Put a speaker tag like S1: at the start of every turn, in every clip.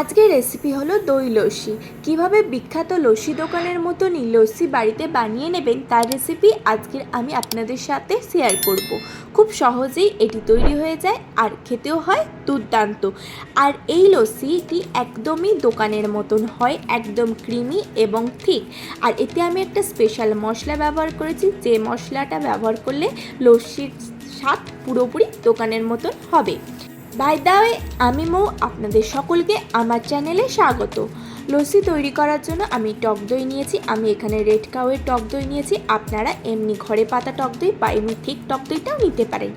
S1: আজকের রেসিপি হলো দই লস্যি। কীভাবে বিখ্যাত লস্যি দোকানের মতনই লস্যি বাড়িতে বানিয়ে নেবেন তার রেসিপি আজকের আমি আপনাদের সাথে শেয়ার করব। খুব সহজেই এটি তৈরি হয়ে যায় আর খেতেও হয় দুর্দান্ত। আর এই লস্যিটি একদমই দোকানের মতন হয়, একদম ক্রিমি এবং ঠিক আর এতে আমি একটা স্পেশাল মশলা ব্যবহার করেছি, যে মশলাটা ব্যবহার করলে লস্যির স্বাদ পুরোপুরি দোকানের মতন হবে। বাই দা ওয়ে আমি মৌ, আপনাদের সকলকে আমার চ্যানেলে স্বাগত। লস্যি তৈরি করার জন্য আমি টক দই নিয়েছি, আমি এখানে রেড কাউয়ের টক দই নিয়েছি, আপনারা এমনি ঘরে পাতা টক দই বা এমনি ঠিক টক দইটাও নিতে পারেন।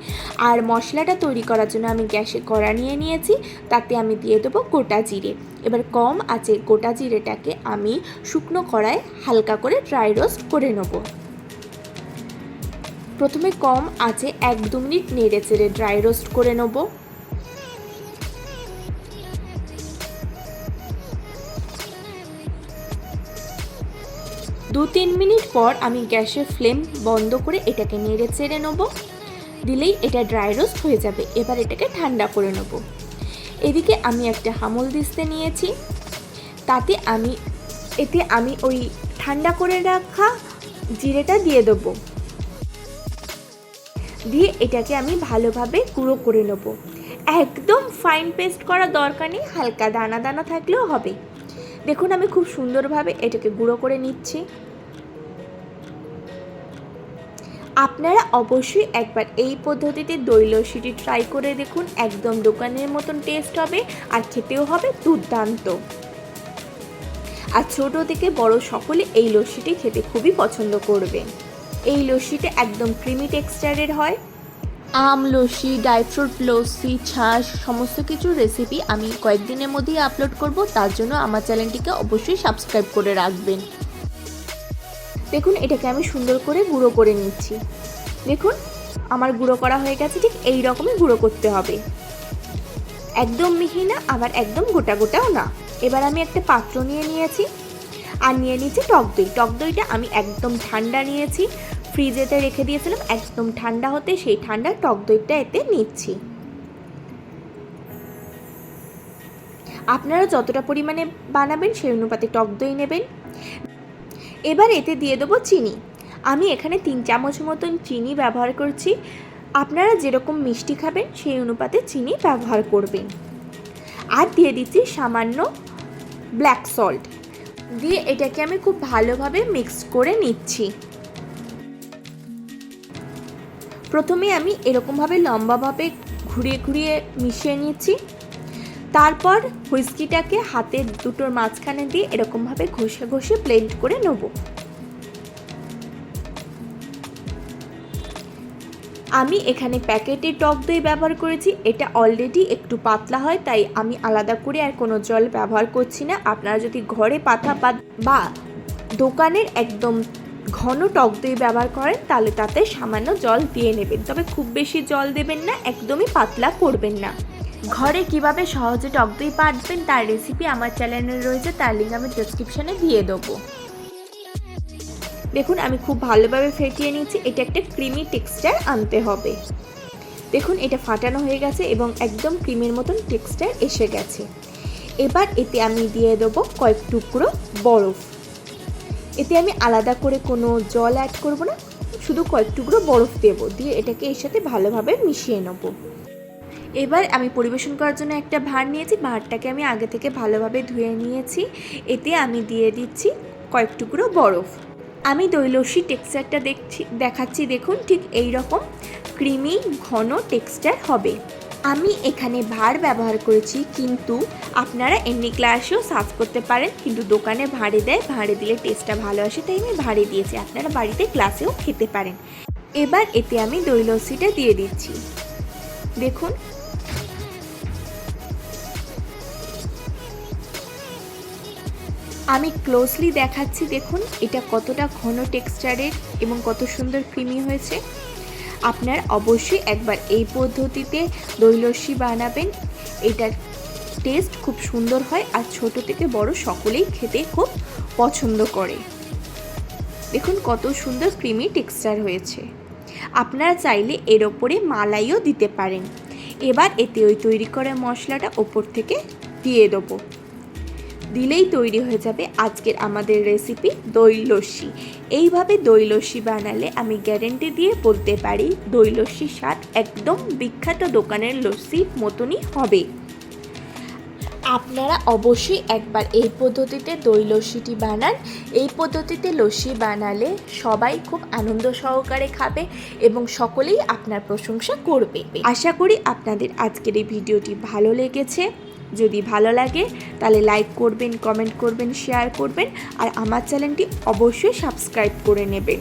S1: আর মশলাটা তৈরি করার জন্য আমি গ্যাসে কড়া নিয়ে নিয়েছি, তাতে আমি দিয়ে দেবো গোটা জিরে। এবার কম আছে গোটা জিরেটাকে আমি শুকনো কড়ায় হালকা করে ড্রাই রোস্ট করে নেব। প্রথমে কম আছে এক দু মিনিট নেড়ে চেড়ে ড্রাই রোস্ট করে নেব। দু তিন মিনিট পর আমি গ্যাসের ফ্লেম বন্ধ করে এটাকে নেড়ে চেড়ে নেব। দিলেই এটা ড্রাই রোস্ট হয়ে যাবে। এবার এটাকে ঠান্ডা করে নেব। এদিকে আমি একটা হামল দিস্তে নিয়েছি। তাতে আমি, এতে আমি ওই ঠান্ডা করে রাখা জিরেটা দিয়ে দেবো। দিয়ে এটাকে আমি ভালোভাবে গুঁড়ো করে নেব। একদম ফাইন পেস্ট করা দরকার নেই। হালকা দানা দানা থাকলেও হবে। দেখুন, আমি খুব সুন্দরভাবে এটাকে গুঁড়ো করে নিচ্ছি। আপনারা অবশ্যই একবার এই পদ্ধতিতে দই লস্যিটি ট্রাই করে দেখুন, একদম দোকানের মতন টেস্ট হবে আর খেতেও হবে দুর্দান্ত। আর ছোট থেকে বড় সকলে এই লস্যিটি খেতে খুবই পছন্দ করবে। এই লস্যিটা একদম ক্রিমি টেক্সচারের হয়। আম, লস্যি, ড্রাই ফ্রুট, লস্যি, ছাঁচ, সমস্ত কিছুর রেসিপি আমি কয়েকদিনের মধ্যেই আপলোড করব। তার জন্য আমার চ্যানেলটিকে অবশ্যই সাবস্ক্রাইব করে রাখবেন। দেখুন, এটাকে আমি সুন্দর করে গুঁড়ো করে নিচ্ছি। দেখুন, আমার গুঁড়ো করা হয়ে গেছে, ঠিক এই রকমই গুঁড়ো করতে হবে। একদম মিহি না, আবার একদম গোটা গোটাও না। এবার আমি একটা পাত্র নিয়ে নিয়েছি। আর নিয়ে নিয়েছি টক দই। টক দইটা আমি একদম ঠান্ডা নিয়েছি। ফ্রিজেতে রেখে দিয়েছিলাম, একদম ঠান্ডা হতে সেই ঠান্ডা টক দইটা এতে নিচ্ছি। আপনারা যতটা পরিমাণে বানাবেন সেই অনুপাতে টক দই নেবেন। এবার এতে দিয়ে দেবো চিনি। আমি এখানে তিন চামচ মতন চিনি ব্যবহার করছি। আপনারা যেরকম মিষ্টি খাবেন সেই অনুপাতে চিনি ব্যবহার করবেন। আর দিয়ে দিচ্ছি সামান্য ব্ল্যাক সল্ট দিয়ে এটাকে আমি খুব ভালোভাবে মিক্স করে নিচ্ছি। প্রথমে আমি এরকমভাবে লম্বাভাবে ঘুরিয়ে ঘুরিয়ে মিশিয়ে নিচ্ছি তারপর হুইস্কিটাকে হাতের দুটোর মাঝখানে দিয়ে এরকমভাবে ঘষে ঘষে ব্লেন্ড করে নেব। আমি এখানে প্যাকেটে টক দই ব্যবহার করেছি, এটা অলরেডি একটু পাতলা হয়, তাই আমি আলাদা করে আর কোনো জল ব্যবহার করছি না। আপনারা যদি ঘরে পাতা বা দোকানের একদম ঘন টক দই ব্যবহার করেন, তাহলে তাতে সামান্য জল দিয়ে নেবেন। তবে খুব বেশি জল দেবেন না, একদমই পাতলা করবেন না। ঘরে কীভাবে সহজে টক দই পাতবেন তার রেসিপি আমার চ্যানেলে রয়েছে, তার লিঙ্ক আমি ডিসক্রিপশানে দিয়ে দেবো। দেখুন, আমি খুব ভালোভাবে ফেটিয়ে নিয়েছি, এটা একটা ক্রিমি টেক্সচার আনতে হবে। দেখুন, এটা ফাটানো হয়ে গেছে এবং একদম ক্রিমের মতন টেক্সচার এসে গেছে। এবার এতে আমি দিয়ে দেবো কয়েক টুকরো বরফ। এতে আমি আলাদা করে কোনো জল অ্যাড করব না, শুধু কয়েক টুকরো বরফ দেবো, দিয়ে এটাকে এর সাথে ভালোভাবে মিশিয়ে নেব। এবার আমি পরিবেশন করার জন্য একটা ভাঁড় নিয়েছি ভাঁড়টাকে আমি আগে থেকে ভালোভাবে ধুয়ে নিয়েছি, এতে আমি দিয়ে দিচ্ছি কয়েক টুকরো বরফ। আমি দই লস্যি টেক্সচারটা দেখছি, দেখাচ্ছি, দেখুন, ঠিক এই রকম, ক্রিমি, ঘন টেক্সচার হবে। আমি এখানে ভাঁড় ব্যবহার করেছি, কিন্তু আপনারা এমনি ক্লাসেও সার্ভ করতে পারেন, কিন্তু দোকানে ভাঁড়ে দেয় ভাঁড়ে দিলে টেস্টটা ভালো আসে, তাই আমি ভাঁড়ে দিয়েছি, আপনারা বাড়িতে ক্লাসেও খেতে পারেন। এবার এতে আমি দই লস্যিটা দিয়ে দিচ্ছি। দেখুন। আমি ক্লোজলি দেখাচ্ছি, দেখুন, এটা কতটা ঘন টেক্সচারের এবং কত সুন্দর ক্রিমি হয়েছে। আপনার অবশ্যই একবার এই পদ্ধতিতে দই লস্যি বানাবেন। এটার টেস্ট খুব সুন্দর হয় আর ছোট থেকে বড় সকলেই খেতে খুব পছন্দ করে। দেখুন কত সুন্দর ক্রিমি টেক্সচার হয়েছে। আপনারা চাইলে এর ওপরে মালাইও দিতে পারেন। এবার এতে ওই তৈরি করা মশলাটা ওপর থেকে দিয়ে দেবো। দিলেই তৈরি হয়ে যাবে আজকের আমাদের রেসিপি দই লস্যি এইভাবে দই লস্যি বানালে আমি গ্যারেন্টি দিয়ে বলতে পারি দই লস্যির স্বাদ একদম বিখ্যাত দোকানের লস্যির মতনই হবে। আপনারা অবশ্যই একবার এই পদ্ধতিতে দই লস্যিটি বানান। এই পদ্ধতিতে লস্যি বানালে সবাই খুব আনন্দ সহকারে খাবে এবং সকলেই আপনার প্রশংসা করবে। আশা করি আপনাদের আজকের এই ভিডিওটি ভালো লেগেছে। যদি ভালো লাগে, তাহলে লাইক করবেন কমেন্ট করবেন শেয়ার করবেন, আর আমার চ্যানেলটি অবশ্যই সাবস্ক্রাইব করে নেবেন।